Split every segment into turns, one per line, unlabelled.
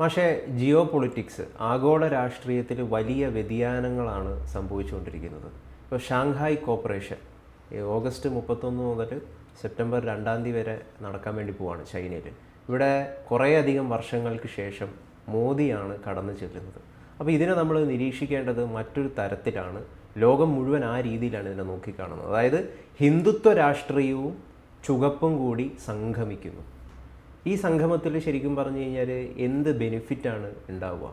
പക്ഷേ ജിയോ പൊളിറ്റിക്സ് ആഗോള രാഷ്ട്രീയത്തിൽ വലിയ വ്യതിയാനങ്ങളാണ് സംഭവിച്ചുകൊണ്ടിരിക്കുന്നത്. ഇപ്പോൾ ഷാങ്ഹായ് കോപ്പറേഷൻ ഓഗസ്റ്റ് മുപ്പത്തൊന്ന് മുതൽ സെപ്റ്റംബർ രണ്ടാം തീയതി വരെ നടക്കാൻ വേണ്ടി പോവാണ് ചൈനയിൽ ഇവിടെ കുറേയധികം വർഷങ്ങൾക്ക് ശേഷം മോദിയാണ് കടന്നു ചെല്ലുന്നത്. അപ്പോൾ ഇതിനെ നമ്മൾ നിരീക്ഷിക്കേണ്ടത് മറ്റൊരു തരത്തിലാണ്. ലോകം മുഴുവൻ ആ രീതിയിലാണ് ഇതിനെ നോക്കിക്കാണുന്നത്. അതായത് ഹിന്ദുത്വ രാഷ്ട്രീയവും ചുകപ്പും കൂടി സംഗമിക്കുന്നു. ഈ സംഗമത്തിൽ ശരിക്കും പറഞ്ഞു കഴിഞ്ഞാൽ എന്ത് ബെനിഫിറ്റാണ് ഉണ്ടാവുക?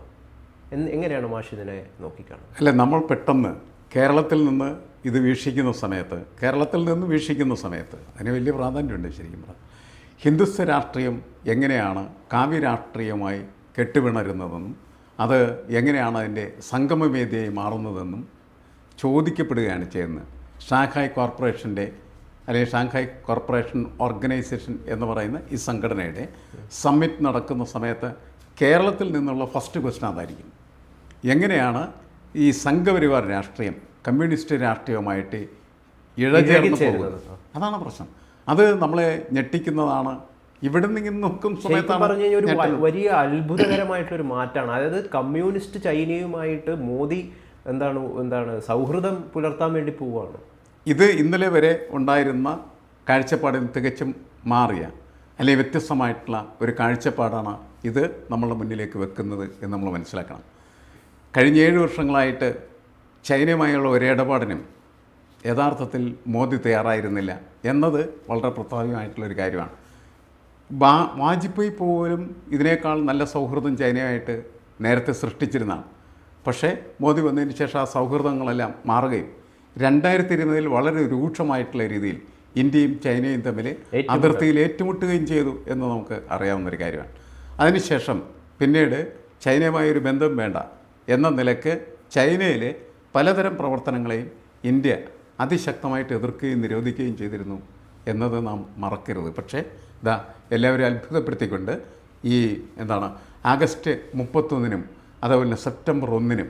എങ്ങനെയാണ് മാഷ് ഇതിനെ നോക്കിക്കാണുന്നത്?
അല്ല നമ്മൾ പെട്ടെന്ന് കേരളത്തിൽ നിന്ന് ഇത് വീക്ഷിക്കുന്ന സമയത്ത് കേരളത്തിൽ നിന്ന് വീക്ഷിക്കുന്ന സമയത്ത് അതിന് വലിയ പ്രാധാന്യമുണ്ട് ശരിക്കും പറഞ്ഞാൽ. ഹിന്ദുസ്ഥ രാഷ്ട്രീയം എങ്ങനെയാണ് കാവ്യ രാഷ്ട്രീയമായി കെട്ടുപിണരുന്നതെന്നും അത് എങ്ങനെയാണ് അതിന്റെ സംഗമവേദിയായി മാറുന്നതെന്നും ചോദിക്കപ്പെടുകയാണ് ചെയ്യുന്നത്. ഷാങ്ഹായ് കോർപ്പറേഷന്റെ അല്ലെങ്കിൽ ഷാങ്ഹായ് കോർപ്പറേഷൻ ഓർഗനൈസേഷൻ എന്ന് പറയുന്ന ഈ സംഘടനയുടെ സമ്മിറ്റ് നടക്കുന്ന സമയത്ത് കേരളത്തിൽ നിന്നുള്ള ഫസ്റ്റ് ക്വസ്റ്റൻ അതായിരിക്കും. എങ്ങനെയാണ് ഈ സംഘപരിവാർ രാഷ്ട്രീയം കമ്മ്യൂണിസ്റ്റ് രാഷ്ട്രീയവുമായിട്ട് ഇഴചേർന്ന്. പോകുന്നത്? അതാണ് പ്രശ്നം. അത് നമ്മളെ ഞെട്ടിക്കുന്നതാണ്. ഇവിടെ നിന്ന് നോക്കും
പറഞ്ഞു കഴിഞ്ഞാൽ ഒരു വലിയ അത്ഭുതകരമായിട്ടൊരു മാറ്റമാണ്. അതായത് കമ്മ്യൂണിസ്റ്റ് ചൈനയുമായിട്ട് മോദി എന്താണ് എന്താണ് സൗഹൃദം പുലർത്താൻ വേണ്ടി പോവുകയാണ്.
ഇത് ഇന്നലെ വരെ ഉണ്ടായിരുന്ന കാഴ്ചപ്പാടിൽ തികച്ചും മാറിയ അല്ലെങ്കിൽ വ്യത്യസ്തമായിട്ടുള്ള ഒരു കാഴ്ചപ്പാടാണ് ഇത് നമ്മളുടെ മുന്നിലേക്ക് വെക്കുന്നത് എന്ന് നമ്മൾ മനസ്സിലാക്കണം. കഴിഞ്ഞ ഏഴ് വർഷങ്ങളായിട്ട് ചൈനയുമായുള്ള ഒരു ഇടപാടിനും യഥാർത്ഥത്തിൽ മോദി തയ്യാറായിരുന്നില്ല എന്നത് വളരെ പ്രധാനമായിട്ടുള്ളൊരു കാര്യമാണ്. ബാ വാജ്പേയി പോലും ഇതിനേക്കാൾ നല്ല സൗഹൃദം ചൈനയുമായിട്ട് നേരത്തെ സൃഷ്ടിച്ചിരുന്നതാണ്. പക്ഷേ മോദി വന്നതിന് ശേഷം ആ സൗഹൃദങ്ങളെല്ലാം മാറുകയും രണ്ടായിരത്തി ഇരുപതിൽ വളരെ രൂക്ഷമായിട്ടുള്ള രീതിയിൽ ഇന്ത്യയും ചൈനയും തമ്മിൽ അതിർത്തിയിൽ ഏറ്റുമുട്ടുകയും ചെയ്തു എന്ന് നമുക്ക് അറിയാവുന്ന ഒരു കാര്യമാണ്. അതിനുശേഷം പിന്നീട് ചൈനയുമായൊരു ബന്ധം വേണ്ട എന്ന നിലയ്ക്ക് ചൈനയിലെ പലതരം പ്രവർത്തനങ്ങളെയും ഇന്ത്യ അതിശക്തമായിട്ട് എതിർക്കുകയും നിരോധിക്കുകയും ചെയ്തിരുന്നു എന്നത് നാം മറക്കരുത്. പക്ഷേ ഇതാ എല്ലാവരും അത്ഭുതപ്പെടുത്തിക്കൊണ്ട് ഈ എന്താണ് ആഗസ്റ്റ് മുപ്പത്തൊന്നിനും അതുപോലെ സെപ്റ്റംബർ ഒന്നിനും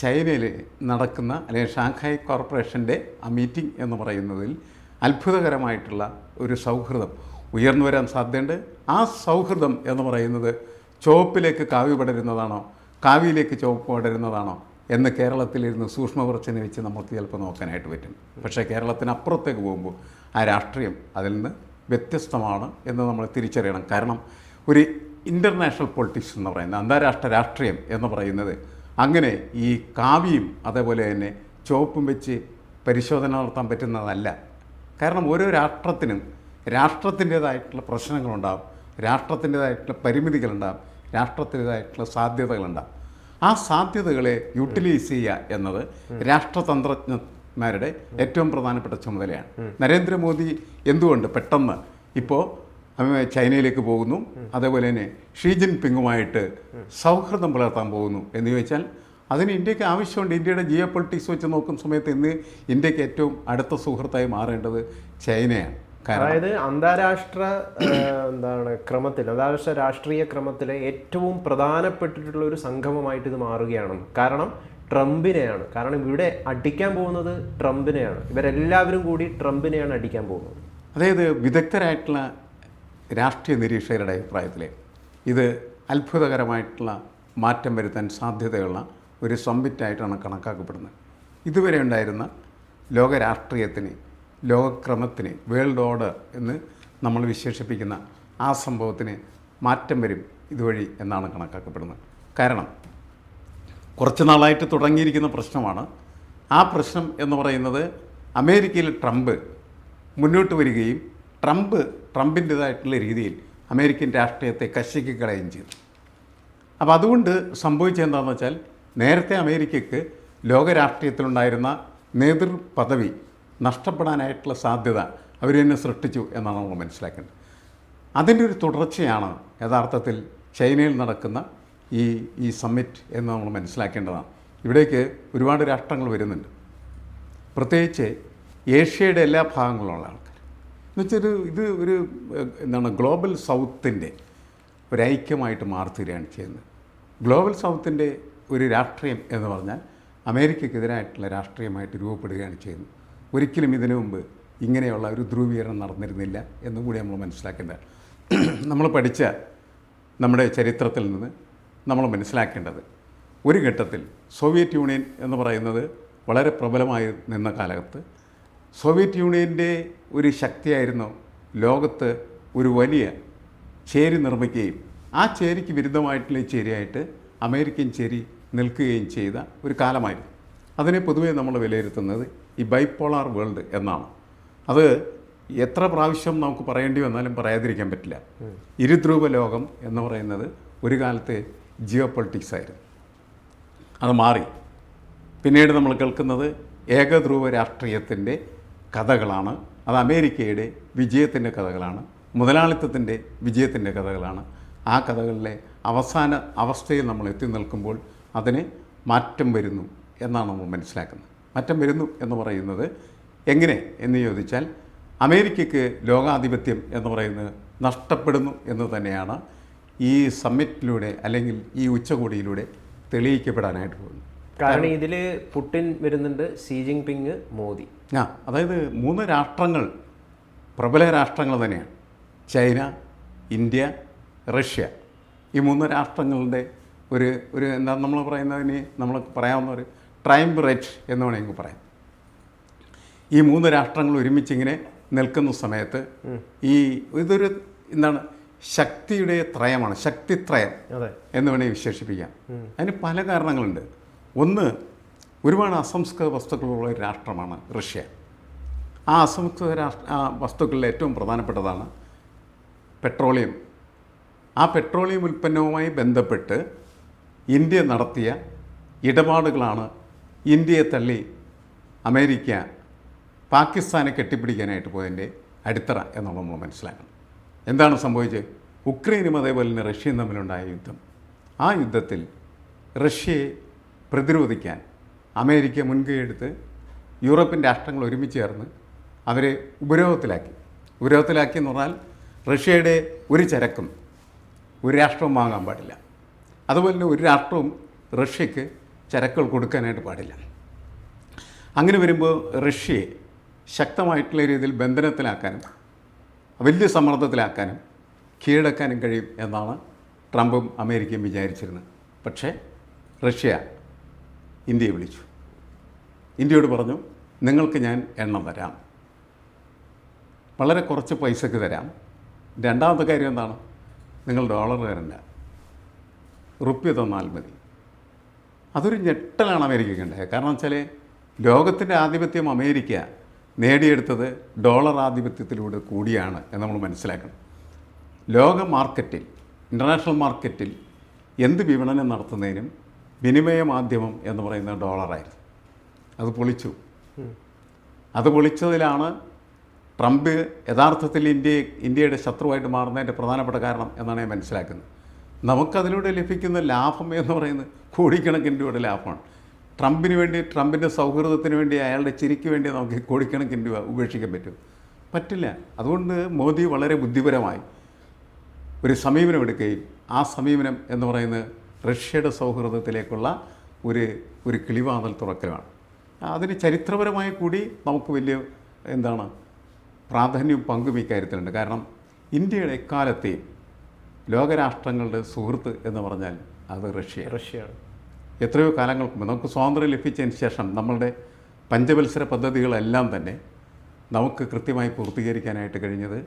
ചൈനയിൽ നടക്കുന്ന അല്ലെങ്കിൽ ഷാങ്ഹായ് കോർപ്പറേഷന്റെ ആ മീറ്റിംഗ് എന്ന് പറയുന്നതിൽ അത്ഭുതകരമായിട്ടുള്ള ഒരു സൗഹൃദം ഉയർന്നു വരാൻ സാധ്യതയുണ്ട്. ആ സൗഹൃദം എന്ന് പറയുന്നത് ചുവപ്പിലേക്ക് കാവ്യ പടരുന്നതാണോ കാവ്യയിലേക്ക് ചുവപ്പ് പടരുന്നതാണോ എന്ന് കേരളത്തിലിരുന്ന് സൂക്ഷ്മപുറച്ചിനെ വെച്ച് നമുക്ക് ചിലപ്പോൾ നോക്കാനായിട്ട് പറ്റും. പക്ഷേ കേരളത്തിനപ്പുറത്തേക്ക് പോകുമ്പോൾ ആ രാഷ്ട്രീയം അതിൽ നിന്ന് വ്യത്യസ്തമാണ് എന്ന് നമ്മൾ തിരിച്ചറിയണം. കാരണം ഒരു ഇന്റർനാഷണൽ പൊളിറ്റിക്സ് എന്ന് പറയുന്നത് അന്താരാഷ്ട്ര രാഷ്ട്രീയം എന്ന് പറയുന്നത് അങ്ങനെ ഈ കാവ്യം അതേപോലെ തന്നെ ചുവപ്പും വെച്ച് പരിശോധന നടത്താൻ പറ്റുന്നതല്ല. കാരണം ഓരോ രാഷ്ട്രത്തിനും രാഷ്ട്രത്തിന്റേതായിട്ടുള്ള പ്രശ്നങ്ങളുണ്ടാകും രാഷ്ട്രത്തിന്റേതായിട്ടുള്ള പരിമിതികളുണ്ടാകും രാഷ്ട്രത്തിന്റേതായിട്ടുള്ള സാധ്യതകളുണ്ടാകും ആ സാധ്യതകളെ യൂട്ടിലൈസ് ചെയ്യുക എന്നത് രാഷ്ട്രതന്ത്രജ്ഞന്മാരുടെ ഏറ്റവും പ്രധാനപ്പെട്ട ചുമതലയാണ്. നരേന്ദ്രമോദി എന്തുകൊണ്ട് പെട്ടെന്ന് ഇപ്പോൾ ചൈനയിലേക്ക് പോകുന്നു. അതേപോലെ തന്നെ ഷീ ജിൻ പിങ്ങുമായിട്ട് സൗഹൃദം പുലർത്താൻ പോകുന്നു എന്ന് ചോദിച്ചാൽ അതിന് ഇന്ത്യയ്ക്ക് ആവശ്യമുണ്ട്. ഇന്ത്യയുടെ ജിയോ പൊളിറ്റിക്സ് വെച്ച് നോക്കുന്ന സമയത്ത് ഇന്ന് ഇന്ത്യയ്ക്ക് ഏറ്റവും അടുത്ത സുഹൃത്തായി മാറേണ്ടത് ചൈനയാണ്.
അതായത് അന്താരാഷ്ട്ര എന്താണ് ക്രമത്തിൽ അന്താരാഷ്ട്ര രാഷ്ട്രീയ ക്രമത്തിലെ ഏറ്റവും പ്രധാനപ്പെട്ടിട്ടുള്ള ഒരു സംഗമമായിട്ട് ഇത് മാറുകയാണ്. കാരണം ട്രംപിനെയാണ്. കാരണം ഇവിടെ അടിക്കാൻ പോകുന്നത് ട്രംപിനെയാണ്. ഇവരെല്ലാവരും കൂടി ട്രംപിനെയാണ് അടിക്കാൻ പോകുന്നത്.
അതായത് വിദഗ്ധരായിട്ടുള്ള രാഷ്ട്രീയ നിരീക്ഷകരുടെ അഭിപ്രായത്തിൽ ഇത് അത്ഭുതകരമായിട്ടുള്ള മാറ്റം വരുത്താൻ സാധ്യതയുള്ള ഒരു സംബിറ്റായിട്ടാണ് കണക്കാക്കപ്പെടുന്നത്. ഇതുവരെ ഉണ്ടായിരുന്ന ലോക രാഷ്ട്രീയത്തിന് ലോകക്രമത്തിന് വേൾഡ് ഓർഡർ എന്ന് നമ്മൾ വിശേഷിപ്പിക്കുന്ന ആ സംഭവത്തിന് മാറ്റം വരും ഇതുവഴി എന്നാണ് കണക്കാക്കപ്പെടുന്നത്. കാരണം കുറച്ച് നാളായിട്ട് തുടങ്ങിയിരിക്കുന്ന പ്രശ്നമാണ്. ആ പ്രശ്നം എന്ന് പറയുന്നത് അമേരിക്കയിൽ ട്രംപ് മുന്നോട്ട് വരികയും ട്രംപ് ട്രംപിന്റെതായിട്ടുള്ള രീതിയിൽ അമേരിക്കൻ രാഷ്ട്രീയത്തെ കശിക്കുകളയും ചെയ്തു. അപ്പോൾ അതുകൊണ്ട് സംഭവിച്ചത് എന്താണെന്ന് വെച്ചാൽ നേരത്തെ അമേരിക്കയ്ക്ക് ലോകരാഷ്ട്രീയത്തിലുണ്ടായിരുന്ന നേതൃ പദവി നഷ്ടപ്പെടാനായിട്ടുള്ള സാധ്യത അവർ തന്നെ സൃഷ്ടിച്ചു എന്നാണ് നമ്മൾ മനസ്സിലാക്കേണ്ടത്. അതിന്റെ ഒരു തുടർച്ചയാണ് യഥാർത്ഥത്തിൽ ചൈനയിൽ നടക്കുന്ന ഈ ഈ സമ്മിറ്റ് എന്ന് നമ്മൾ മനസ്സിലാക്കേണ്ടതാണ്. ഇവിടേക്ക് ഒരുപാട് രാഷ്ട്രങ്ങൾ വരുന്നുണ്ട്. പ്രത്യേകിച്ച് ഏഷ്യയുടെ എല്ലാ ഭാഗങ്ങളിലുള്ള ആൾക്കാർ. എന്നുവെച്ചാൽ ഒരു ഇത് ഒരു എന്താണ് ഗ്ലോബൽ സൗത്തിന്റെ ഒരു ഐക്യമായിട്ട് മാറുകയാണ് ചെയ്യുന്നത്. ഗ്ലോബൽ സൗത്തിന്റെ ഒരു രാഷ്ട്രീയം എന്ന് പറഞ്ഞാൽ അമേരിക്കക്കെതിരായിട്ടുള്ള രാഷ്ട്രീയമായിട്ട് രൂപപ്പെടുകയാണ് ചെയ്യുന്നത്. ഒരിക്കലും ഇതിനു മുമ്പ് ഇങ്ങനെയുള്ള ഒരു ധ്രുവീകരണം നടന്നിരുന്നില്ല എന്നും കൂടി നമ്മൾ മനസ്സിലാക്കേണ്ടത് നമ്മൾ പഠിച്ച നമ്മുടെ ചരിത്രത്തിൽ നിന്ന് നമ്മൾ മനസ്സിലാക്കേണ്ടത് ഒരു ഘട്ടത്തിൽ സോവിയറ്റ് യൂണിയൻ എന്ന് പറയുന്നത് വളരെ പ്രബലമായി നിന്ന കാലത്ത് സോവിയറ്റ് യൂണിയന്റെ ഒരു ശക്തിയായിരുന്നു ലോകത്ത് ഒരു വലിയ ചേരി നിർമ്മിക്കുകയും ആ ചേരിക്ക് വിരുദ്ധമായിട്ടുള്ള ചേരിയായിട്ട് അമേരിക്കൻ ചേരി നിൽക്കുകയും ചെയ്ത ഒരു കാലമായിരുന്നു. അതിനെ പൊതുവെ നമ്മൾ വിലയിരുത്തുന്നത് ഈ ബൈപ്പോളാർ വേൾഡ് എന്നാണ്. അത് എത്ര പ്രാവശ്യം നമുക്ക് പറയേണ്ടി വന്നാലും പറയാതിരിക്കാൻ പറ്റില്ല. ഇരുധ്രുവ ലോകം എന്ന് പറയുന്നത് ഒരു കാലത്തെ ജിയോ പൊളിറ്റിക്സ് ആയിരുന്നു. അത് മാറി. പിന്നീട് നമ്മൾ കേൾക്കുന്നത് ഏകധ്രുവ രാഷ്ട്രീയത്തിന്റെ കഥകളാണ്. അത് അമേരിക്കയുടെ വിജയത്തിന്റെ കഥകളാണ്. മുതലാളിത്തത്തിന്റെ വിജയത്തിന്റെ കഥകളാണ്. ആ കഥകളിലെ അവസാന അവസ്ഥയിൽ നമ്മൾ എത്തി നിൽക്കുമ്പോൾ അതിന് മാറ്റം വരുന്നു എന്നാണ് നമ്മൾ മനസ്സിലാക്കുന്നത്. മാറ്റം വരുന്നു എന്ന് പറയുന്നത് എങ്ങനെ എന്ന് ചോദിച്ചാൽ അമേരിക്കയ്ക്ക് ലോകാധിപത്യം എന്ന് പറയുന്നത് നഷ്ടപ്പെടുന്നു എന്ന് തന്നെയാണ് ഈ സമ്മിറ്റിലൂടെ അല്ലെങ്കിൽ ഈ ഉച്ചകോടിയിലൂടെ തെളിയിക്കപ്പെടാനായിട്ട് പോകുന്നത്.
കാരണം ഇതിൽ പുട്ടിൻ വരുന്നുണ്ട് സി ജിങ് പിങ് മോദി.
ആ അതായത് മൂന്ന് രാഷ്ട്രങ്ങൾ പ്രബല രാഷ്ട്രങ്ങൾ തന്നെയാണ്. China India Russia. ഈ മൂന്ന് രാഷ്ട്രങ്ങളുടെ ഒരു ഒരു എന്താ നമ്മൾ പറയുന്നതിന് നമ്മൾ പറയാവുന്ന ഒരു ട്രൈംബറേറ്റ് എന്ന് വേണമെങ്കിൽ പറയാം. ഈ മൂന്ന് രാഷ്ട്രങ്ങൾ ഒരുമിച്ചിങ്ങനെ നിൽക്കുന്ന സമയത്ത് ഈ ഇതൊരു എന്താണ് ശക്തിയുടെ ത്രയമാണ് ശക്തിത്രയം എന്ന് വേണമെങ്കിൽ വിശേഷിപ്പിക്കാം. അതിന് പല കാരണങ്ങളുണ്ട്. ഒന്ന് ഒരുപാട് അസംസ്കൃത വസ്തുക്കളുള്ള ഒരു രാഷ്ട്രമാണ് റഷ്യ. ആ അസംസ്കൃത രാഷ്ട്ര വസ്തുക്കളിൽ ഏറ്റവും പ്രധാനപ്പെട്ടതാണ് പെട്രോളിയം. ആ പെട്രോളിയം ഉൽപ്പന്നവുമായി ബന്ധപ്പെട്ട് ഇന്ത്യ നടത്തിയ ഇടപാടുകളാണ് ഇന്ത്യയെ തള്ളി അമേരിക്ക പാകിസ്ഥാനെ കെട്ടിപ്പിടിക്കാനായിട്ട് പോയതിന്റെ അടിത്തറ എന്നുള്ളത് നമ്മൾ മനസ്സിലാക്കണം. എന്താണ് സംഭവിച്ചത്? ഉക്രൈനും അതേപോലെ തന്നെ റഷ്യയും തമ്മിലുണ്ടായ യുദ്ധം. ആ യുദ്ധത്തിൽ റഷ്യയെ പ്രതിരോധിക്കാൻ അമേരിക്ക മുൻകൈയെടുത്ത് യൂറോപ്യൻ രാഷ്ട്രങ്ങൾ ഒരുമിച്ച് ചേർന്ന് അവരെ ഉപരോധത്തിലാക്കി. ഉപരോധത്തിലാക്കി എന്ന് പറഞ്ഞാൽ റഷ്യയുടെ ഒരു ചരക്കും ഒരു രാഷ്ട്രവും വാങ്ങാൻ പാടില്ല. അതുപോലെ തന്നെ ഒരു രാഷ്ട്രവും റഷ്യക്ക് ചരക്കുകൾ കൊടുക്കാനായിട്ട് പാടില്ല. അങ്ങനെ വരുമ്പോൾ റഷ്യയെ ശക്തമായിട്ടുള്ള രീതിയിൽ ബന്ധനത്തിലാക്കാനും വലിയ സമ്മർദ്ദത്തിലാക്കാനും കീഴടക്കാനും കഴിയും എന്നാണ് ട്രംപും അമേരിക്കയും വിചാരിച്ചിരുന്നത്. പക്ഷേ റഷ്യ ഇന്ത്യയെ വിളിച്ചു. ഇന്ത്യയോട് പറഞ്ഞു നിങ്ങൾക്ക് ഞാൻ എണ്ണം തരാം. വളരെ കുറച്ച് പൈസക്ക് തരാം. രണ്ടാമത്തെ കാര്യം എന്താണ്? നിങ്ങൾ ഡോളർ തരണ്ട റുപ്യ തന്നാൽ മതി. അതൊരു ഞെട്ടലാണ് അമേരിക്കയ്ക്ക് ഉണ്ടായത്. കാരണം വെച്ചാൽ ലോകത്തിന്റെ ആധിപത്യം അമേരിക്ക നേടിയെടുത്തത് ഡോളർ ആധിപത്യത്തിലൂടെ കൂടിയാണ് എന്ന് നമ്മൾ മനസ്സിലാക്കണം. ലോക മാർക്കറ്റിൽ ഇന്റർനാഷണൽ മാർക്കറ്റിൽ എന്ത് വിപണനം നടത്തുന്നതിനും വിനിമയ മാധ്യമം എന്ന് പറയുന്ന ഡോളറായിരുന്നു. അത് പൊളിച്ചു. അത് പൊളിച്ചതിലാണ് ട്രംപ് യഥാർത്ഥത്തിൽ ഇന്ത്യയെ ഇന്ത്യയുടെ ശത്രുവായിട്ട് മാറുന്നതിന്റെ പ്രധാനപ്പെട്ട കാരണം എന്നാണ് ഞാൻ മനസ്സിലാക്കുന്നത്. നമുക്കതിലൂടെ ലഭിക്കുന്ന ലാഭം എന്ന് പറയുന്നത് കോടിക്കണക്കിന് രൂപയുടെ ലാഭമാണ്. ട്രംപിന് വേണ്ടി ട്രംപിന്റെ സൗഹൃദത്തിന് വേണ്ടി അയാളുടെ ചിരിക്ക് വേണ്ടി നമുക്ക് കോടിക്കണക്കിന് രൂപ ഉപേക്ഷിക്കാൻ പറ്റും. പറ്റില്ല. അതുകൊണ്ട് മോദി വളരെ ബുദ്ധിപരമായി ഒരു സമീപനം എടുക്കുകയും ആ സമീപനം എന്ന് പറയുന്നത് റഷ്യയുടെ സൗഹൃദത്തിലേക്കുള്ള ഒരു ഒരു കിളിവാതൽ തുറക്കലാണ്. അതിന് ചരിത്രപരമായി കൂടി നമുക്ക് വലിയ എന്താണ് പ്രാധാന്യവും പങ്കും ഇക്കാര്യത്തിലുണ്ട് കാരണം ഇന്ത്യയുടെ എക്കാലത്തെയും ലോകരാഷ്ട്രങ്ങളുടെ സുഹൃത്ത് എന്ന് പറഞ്ഞാൽ അത് റഷ്യ
റഷ്യയാണ്.
എത്രയോ കാലങ്ങൾക്ക് മുമ്പ് നമുക്ക് സ്വാതന്ത്ര്യം ലഭിച്ചതിന് ശേഷം നമ്മളുടെ പഞ്ചവത്സര പദ്ധതികളെല്ലാം തന്നെ നമുക്ക് കൃത്യമായി പൂർത്തീകരിക്കാനായിട്ട് കഴിഞ്ഞത്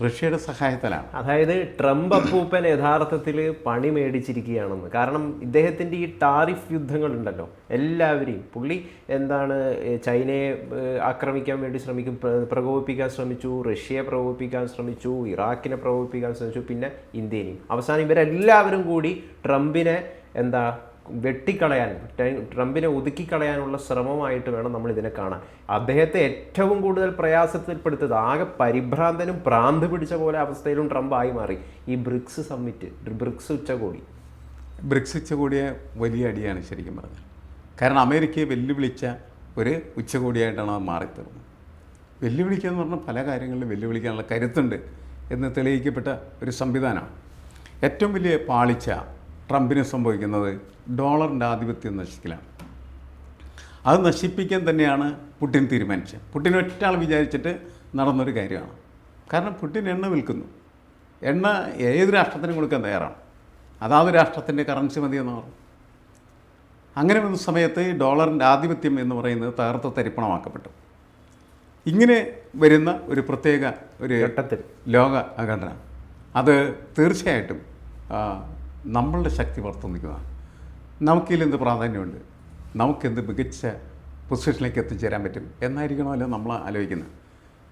റഷ്യയുടെ സഹായത്തിലാണ്.
അതായത് ട്രംപ് അപ്പൂപ്പൻ യഥാർത്ഥത്തിൽ പണി മേടിച്ചിരിക്കുകയാണെന്ന്. കാരണം ഇദ്ദേഹത്തിന്റെ ഈ ടാറിഫ് യുദ്ധങ്ങളുണ്ടല്ലോ. എല്ലാവരെയും. പുള്ളി എന്താണ് ചൈനയെ ആക്രമിക്കാൻ വേണ്ടി ശ്രമിക്കും പ്രകോപിപ്പിക്കാൻ ശ്രമിച്ചു റഷ്യയെ പ്രകോപിപ്പിക്കാൻ ശ്രമിച്ചു ഇറാഖിനെ പ്രകോപിപ്പിക്കാൻ ശ്രമിച്ചു പിന്നെ ഇന്ത്യനെയും. അവസാനം ഇവരെല്ലാവരും കൂടി ട്രംപിനെ എന്താ വെട്ടിക്കളയാൻ ട്രംപിനെ ഒതുക്കിക്കളയാനുള്ള ശ്രമമായിട്ട് വേണം നമ്മൾ ഇതിനെ കാണാൻ. അദ്ദേഹത്തെ ഏറ്റവും കൂടുതൽ പ്രയാസത്തിൽപ്പെടുത്തത് ആകെ പരിഭ്രാന്തനും പ്രാന്ത് പിടിച്ച പോലെ അവസ്ഥയിലും ട്രംപ് ആയി മാറി. ഈ ബ്രിക്സ് സമ്മിറ്റ് ബ്രിക്സ് ഉച്ചകോടി.
ബ്രിക്സ് ഉച്ചകോടിയെ വലിയ അടിയാണ് ശരിക്കും പറഞ്ഞത് കാരണം അമേരിക്കയെ വെല്ലുവിളിച്ച ഒരു ഉച്ചകോടിയായിട്ടാണ് അത് മാറിത്തീർന്നത്. വെല്ലുവിളിക്കുക എന്ന് പറഞ്ഞാൽ പല കാര്യങ്ങളിലും വെല്ലുവിളിക്കാനുള്ള കരുത്തുണ്ട് എന്ന് തെളിയിക്കപ്പെട്ട ഒരു സംവിധാനമാണ്. ഏറ്റവും വലിയ പാളിച്ച ട്രംപിന് സംഭവിക്കുന്നത് ഡോളറിന്റെ ആധിപത്യം നശിക്കലാണ്. അത് നശിപ്പിക്കാൻ തന്നെയാണ് പുട്ടിൻ തീരുമാനിച്ചത്. പുട്ടിൻ ഒറ്റ ആൾ വിചാരിച്ചിട്ട് നടന്നൊരു കാര്യമാണ്. കാരണം പുട്ടിൻ എണ്ണ വിൽക്കുന്നു. എണ്ണ ഏത് രാഷ്ട്രത്തിനും കൊടുക്കാൻ തയ്യാറാണ്. അതാത് രാഷ്ട്രത്തിന്റെ കറൻസി മതി എന്ന് പറഞ്ഞു. അങ്ങനെ വന്ന സമയത്ത് ഡോളറിന്റെ ആധിപത്യം എന്ന് പറയുന്നത് തകർത്ത് തരിപ്പണമാക്കപ്പെട്ടു. ഇങ്ങനെ വരുന്ന ഒരു പ്രത്യേക ഒരു
ഘട്ടത്തിൽ.
ലോക ഘടന അത് തീർച്ചയായിട്ടും നമ്മളുടെ ശക്തി പുറത്തു നിൽക്കുന്നതാണ് നമുക്കിതിലെന്ത് പ്രാധാന്യമുണ്ട്? നമുക്കെന്ത് മികച്ച പൊസിഷനിലേക്ക് എത്തിച്ചേരാൻ പറ്റും? എന്നായിരിക്കണമല്ലോ നമ്മൾ ആലോചിക്കുന്നത്.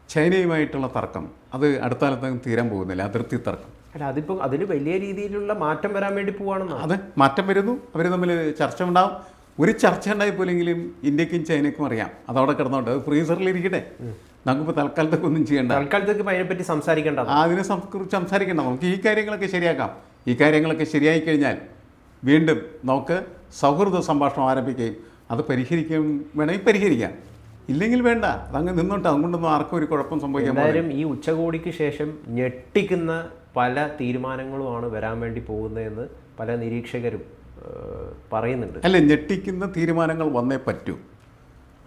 ചൈനയുമായിട്ടുള്ള തർക്കം അത് അടുത്ത കാലത്ത് തീരാൻ പോകുന്നില്ല. അതിർത്തി തർക്കം.
അല്ല അതിപ്പോൾ അതിൽ വലിയ രീതിയിലുള്ള മാറ്റം വരാൻ വേണ്ടി പോവാണെന്ന്?
അത് മാറ്റം വരുന്നു. അവർ തമ്മിൽ ചർച്ച ഉണ്ടാവും ഒരു ചർച്ച ഉണ്ടായി പോലെങ്കിലും ഇന്ത്യക്കും ചൈനക്കും അറിയാം. അതവിടെ കിടന്നോട്ടെ അത് ഫ്രീസറിൽ ഇരിക്കട്ടെ. നമുക്കിപ്പോൾ തൽക്കാലത്തേക്കൊന്നും ചെയ്യേണ്ട.
തൽക്കാലത്തേക്ക് അതിനെപ്പറ്റി സംസാരിക്കേണ്ട.
അതിനെ കുറിച്ച് സംസാരിക്കേണ്ട. നമുക്ക് ഈ കാര്യങ്ങളൊക്കെ ശരിയാക്കാം. ഈ കാര്യങ്ങളൊക്കെ ശരിയായി കഴിഞ്ഞാൽ വീണ്ടും നമുക്ക് സൗഹൃദ സംഭാഷണം ആരംഭിക്കുകയും അത് പരിഹരിക്കുകയും വേണമെങ്കിൽ പരിഹരിക്കാം. ഇല്ലെങ്കിൽ വേണ്ട. അതങ്ങ് നിന്നോട്ട്. അതുകൊണ്ടൊന്നും ആർക്കും ഒരു കുഴപ്പം സംഭവിക്കാൻ പോകുന്നില്ല.
എന്തായാലും ഈ ഉച്ചകോടിക്ക് ശേഷം ഞെട്ടിക്കുന്ന പല തീരുമാനങ്ങളുമാണ് വരാൻ വേണ്ടി പോകുന്നതെന്ന് പല നിരീക്ഷകരും പറയുന്നുണ്ട്.
അല്ല ഞെട്ടിക്കുന്ന തീരുമാനങ്ങൾ വന്നേ പറ്റൂ.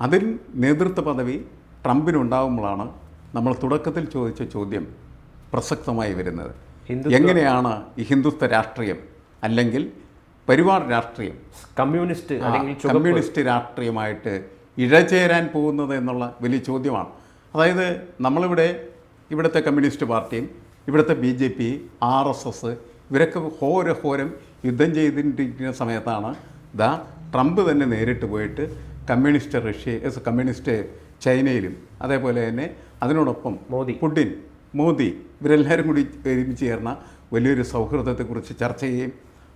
അതിൽ നേതൃത്വ പദവി ട്രംപിനുണ്ടാകുമ്പോഴാണ് നമ്മൾ തുടക്കത്തിൽ ചോദിച്ച ചോദ്യം പ്രസക്തമായി വരുന്നത്. എങ്ങനെയാണ് ഈ ഹിന്ദുത്വ രാഷ്ട്രീയം അല്ലെങ്കിൽ പരിവാർ രാഷ്ട്രീയം?
കമ്മ്യൂണിസ്റ്റ് അല്ലെങ്കിൽ
കമ്മ്യൂണിസ്റ്റ് രാഷ്ട്രീയമായിട്ട് ഇഴചേരാൻ പോകുന്നത് എന്നുള്ള വലിയ ചോദ്യമാണ്. അതായത് നമ്മളിവിടെ ഇവിടുത്തെ കമ്മ്യൂണിസ്റ്റ് പാർട്ടിയും ഇവിടുത്തെ B J P R S S ഇവരൊക്കെ ഹോരഹോരം യുദ്ധം ചെയ്തിട്ടിരിക്കുന്ന സമയത്താണ് ദാ ട്രംപ് തന്നെ നേരിട്ട് പോയിട്ട് കമ്മ്യൂണിസ്റ്റ് റഷ്യ കമ്മ്യൂണിസ്റ്റ് ചൈനയിലും അതേപോലെ തന്നെ അതിനോടൊപ്പം
മോദി.
പുടിൻ മോദി ഇവരെല്ലാവരും കൂടി ഒരുമിച്ച് ചേർന്ന വലിയൊരു സൗഹൃദത്തെക്കുറിച്ച് ചർച്ച ചെയ്യുകയും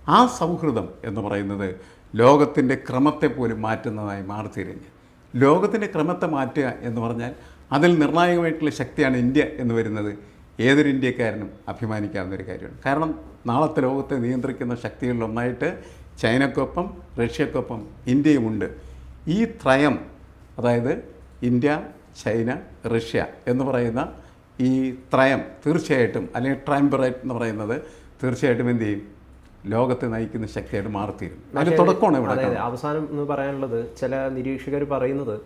ആ സൗഹൃദം എന്ന് പറയുന്നത് ലോകത്തിന്റെ ക്രമത്തെ പോലും മാറ്റുന്നതായി മാറിത്തീരുന്നു ലോകത്തിന്റെ ക്രമത്തെ മാറ്റുക എന്ന് പറഞ്ഞാൽ അതിൽ നിർണായകമായിട്ടുള്ള ശക്തിയാണ് ഇന്ത്യ എന്ന് വരുന്നത്. ഏതൊരു ഇന്ത്യക്കാരനും അഭിമാനിക്കാവുന്ന ഒരു കാര്യമാണ്. കാരണം നാളത്തെ ലോകത്തെ നിയന്ത്രിക്കുന്ന ശക്തികളിലൊന്നായിട്ട് ചൈനക്കൊപ്പം റഷ്യക്കൊപ്പം ഇന്ത്യയുമുണ്ട്. ഈ ത്രയം അതായത് ഇന്ത്യ ചൈന റഷ്യ എന്ന് പറയുന്ന ഈ ത്രയം തീർച്ചയായിട്ടും അല്ലെങ്കിൽ ട്രൈംബറേറ്റ് എന്ന് പറയുന്നത് തീർച്ചയായിട്ടും എന്ത് ചെയ്യും? ലോകത്തെ നയിക്കുന്ന ശക്തിയായിട്ട് മാറിത്തീരും. അതിന് തുടക്കമാണ് ഇവിടെ
അവസാനം എന്ന് പറയാനുള്ളത് ചില നിരീക്ഷകർ പറയുന്നത്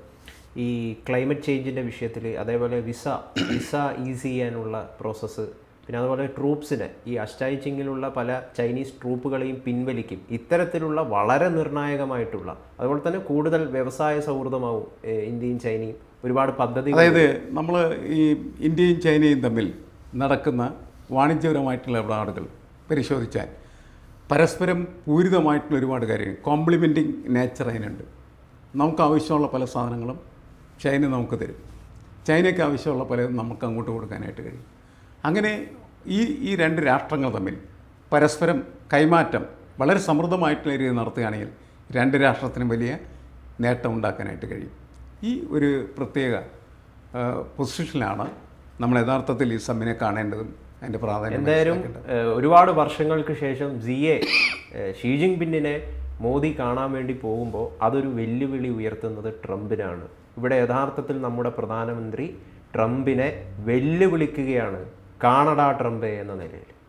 ഈ ക്ലൈമറ്റ് ചേഞ്ചിന്റെ വിഷയത്തിൽ അതേപോലെ വിസ വിസ ഈസി ചെയ്യാനുള്ള പ്രോസസ്സ് പിന്നെ അതുപോലെ ട്രൂപ്സിനെ ഈ അഷ്ടായിച്ചിങ്ങിലുള്ള പല ചൈനീസ് ട്രൂപ്പുകളെയും പിൻവലിക്കും ഇത്തരത്തിലുള്ള വളരെ നിർണായകമായിട്ടുള്ള അതുപോലെ തന്നെ കൂടുതൽ വ്യവസായ സൗഹൃദമാവും ഇന്ത്യയും ചൈനയും ഒരുപാട് പദ്ധതി
അതായത് നമ്മൾ ഈ ഇന്ത്യയും ചൈനയും തമ്മിൽ നടക്കുന്ന വാണിജ്യപരമായിട്ടുള്ള ഇടപാടുകൾ പരിശോധിച്ചാൽ പരസ്പരം പൂരിതമായിട്ടുള്ള ഒരുപാട് കാര്യങ്ങൾ കോംപ്ലിമെന്റിങ് നേച്ചർ അതിനുണ്ട്. നമുക്ക് ആവശ്യമുള്ള പല സാധനങ്ങളും ചൈന നമുക്ക് തരും. ചൈനയ്ക്ക് ആവശ്യമുള്ള പലതും നമുക്ക് അങ്ങോട്ട് കൊടുക്കാനായിട്ട് കഴിയും. അങ്ങനെ ഈ ഈ രണ്ട് രാഷ്ട്രങ്ങൾ തമ്മിൽ പരസ്പരം കൈമാറ്റം വളരെ സമൃദ്ധമായിട്ടുള്ള രീതിയിൽ നടത്തുകയാണെങ്കിൽ രണ്ട് രാഷ്ട്രത്തിനും വലിയ നേട്ടം ഉണ്ടാക്കാനായിട്ട് കഴിയും. ഈ ഒരു പ്രത്യേക പൊസിഷനിലാണ് നമ്മൾ യഥാർത്ഥത്തിൽ ഈ സമ്മിനെ കാണേണ്ടതും അതിന്റെ പ്രാധാന്യം
എന്തായാലും ഒരുപാട് വർഷങ്ങൾക്ക് ശേഷം സിയെ ഷീ ജിങ് പിന്നിനെ മോദി കാണാൻ വേണ്ടി പോകുമ്പോൾ അതൊരു വെല്ലുവിളി ഉയർത്തുന്നത് ട്രംപിനാണ്. ഇവിടെ യഥാർത്ഥത്തിൽ നമ്മുടെ പ്രധാനമന്ത്രി ട്രംപിനെ വെല്ലുവിളിക്കുകയാണ് കാണടാ ട്രംപേ എന്ന നിലയിൽ.